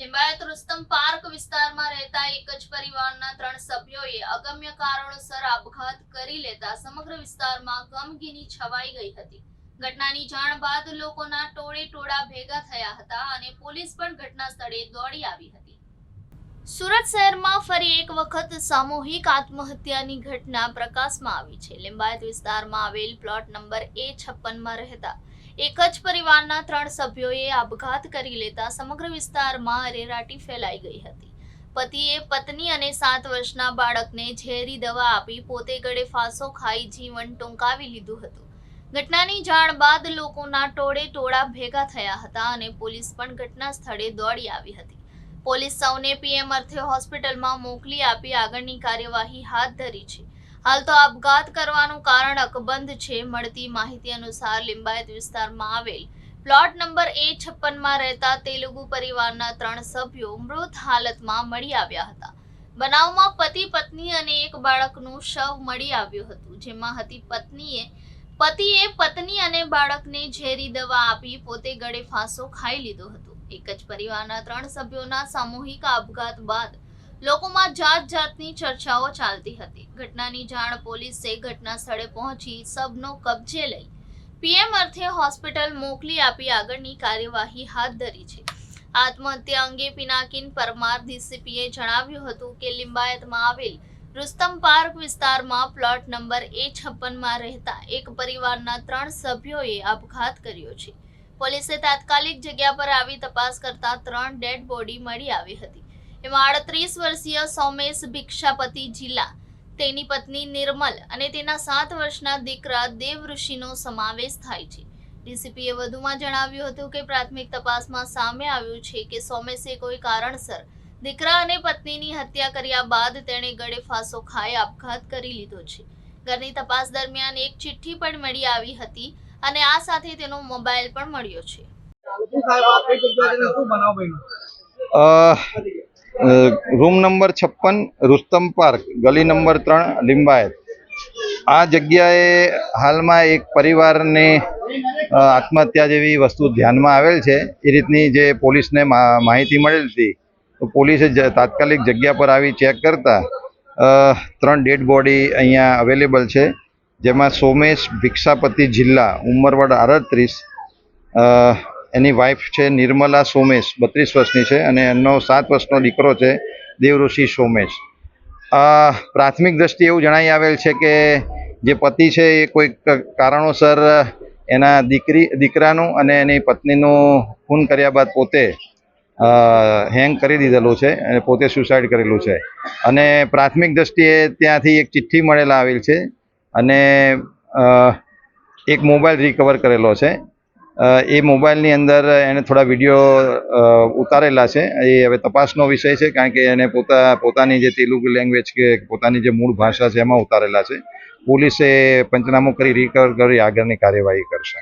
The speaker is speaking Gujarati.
લિંબાયત રુસ્તમ પાર્ક વિસ્તારમાં રહેતા એક જ પરિવારના ત્રણ સભ્યોએ અગમ્ય કારણોસર આપઘાત કરી લેતા સમગ્ર વિસ્તારમાં ગમગીની છવાઈ ગઈ હતી. ઘટનાની જાણ બાદ લોકોના ટોળે ટોળા ભેગા થયા હતા અને પોલીસ પણ ઘટના સ્થળે દોડી આવી હતી. સુરત શહેરમાં ફરી એક વખત સામૂહિક આત્મહત્યાની ઘટના પ્રકાશમાં આવી છે. લિંબાયત વિસ્તારમાં આવેલ પ્લોટ નંબર એ છપ્પનમાં રહેતા એક જ પરિવારના ત્રણ સભ્યોએ આપઘાત કરી લેતા સમગ્ર વિસ્તારમાં અરેરાટી ફેલાઈ ગઈ હતી. પતિએ પત્ની અને સાત વર્ષના બાળકને ઝેરી દવા આપી પોતે ગળે ફાંસો ખાઈ જીવન ટૂંકાવી લીધું હતું. ઘટનાની જાણ બાદ લોકોના ટોળે ટોળા ભેગા થયા હતા અને પોલીસ પણ ઘટના સ્થળે દોડી આવી હતી. પોલીસ સૌને પીએમ અર્થે હોસ્પિટલમાં મોકલી આપી આગળની કાર્યવાહી હાથ ધરી છે. હાલ તો આપઘાત કરવાનું કારણ અકબંધ છે. મળતી માહિતી અનુસાર લિંબાયત વિસ્તારમાં આવેલ પ્લોટ નંબર એ છપ્પનમાં રહેતા તેલુગુ પરિવારના ત્રણ સભ્યો મૃત હાલતમાં મળી આવ્યા હતા. બનાવમાં પતિ, પત્ની અને એક બાળકનું શવ મળી આવ્યું હતું, જેમાં હતી પત્નીએ, પતિએ પત્ની અને બાળકને ઝેરી દવા આપી પોતે ગળે ફાંસો ખાઈ લીધો હતો. એક જ પરિવારના ત્રણ સભ્યોના સામૂહિક આપઘાત બાદ લોકોમાં જાત જાતની ચર્ચાઓ ચાલતી હતી. ઘટનાની જાણ પોલીસે ઘટના સ્થળે પહોંચી સબનો કબજે લઈ. પીએમ અર્થે હોસ્પિટલ મોકલી આપી આગળની કાર્યવાહી હાથ ધરી છે. આત્મહત્યા અંગે પિનાકિન પરમાર ડીસીપીએ જણાવ્યું હતું કે લિંબાયતમાં આવેલ રુસ્તમ પાર્ક વિસ્તારમાં પ્લોટ નંબર એ છપ્પનમાં રહેતા એક પરિવારના ત્રણ સભ્યોએ આપઘાત કર્યો છે. પોલીસે તાત્કાલિક જગ્યા પર આવી તપાસ કરતા ત્રણ ડેડ બોડી મળી આવી હતી. એમાં આડત્રીસ વર્ષીય સોમેશ ભિક્ષાપતિ જિલ્લા. તેની પત્ની નિર્મલ અને તેના સાત વર્ષના દીકરા દેવ ઋષિનો સમાવેશ થાય છે. ડીસીપીએ વધુમાં જણાવ્યું હતું કે પ્રાથમિક તપાસમાં સામે આવ્યું છે કે સોમેશે કોઈ કારણસર દીકરા અને પત્નીની હત્યા કર્યા બાદ તેણે ગળે ફાંસો ખાઈ આપઘાત કરી લીધો છે. ઘરની તપાસ દરમિયાન એક ચિઠ્ઠી પણ મળી આવી હતી અને આ સાથે તેનો મોબાઈલ પણ મળ્યો છે. રૂમ નંબર છપ્પન, રુસ્તમ પાર્ક, ગલી નંબર ત્રણ, લિંબાયત. આ જગ્યાએ હાલમાં એક પરિવારને આત્મહત્યા જેવી વસ્તુ ધ્યાનમાં આવેલ છે. એ રીતની જે પોલીસને માહિતી મળેલ હતી, તો પોલીસે તાત્કાલિક જગ્યા પર આવી ચેક કરતા ત્રણ ડેડ બોડી અહીંયા અવેલેબલ છે. જેમાં સોમેશ ભિક્ષાપતિ જિલ્લા ઉંમરવાડ આડત્રીસ એની વાઈફ છે નિર્મલા સોમેશ, બત્રીસ વર્ષની છે અને એમનો સાત વર્ષનો દીકરો છે દેવઋષિ સોમેશ. પ્રાથમિક દ્રષ્ટિએ એવું જણાઈ આવેલ છે કે જે પતિ છે એ કોઈક કારણોસર એના દીકરી, દીકરાનું અને એની પત્નીનું ખૂન કર્યા બાદ પોતે હેંગ કરી દીધેલું છે અને પોતે સુસાઇડ કરેલું છે. અને પ્રાથમિક દ્રષ્ટિએ ત્યાંથી એક ચિઠ્ઠી મળેલા આવેલ છે અને એક મોબાઈલ રિકવર કરેલો છે. એ મોબાઈલની અંદર એને થોડા વીડિયો ઉતારેલા છે. એ હવે તપાસનો વિષય છે, કારણ કે એને પોતા, પોતાની જે તેલુગુ લેંગ્વેજ કે પોતાની જે મૂળ ભાષા છે, એમાં ઉતારેલા છે. પોલીસે પંચનામું કરી રિકવર કરી આગળની કાર્યવાહી કરશે.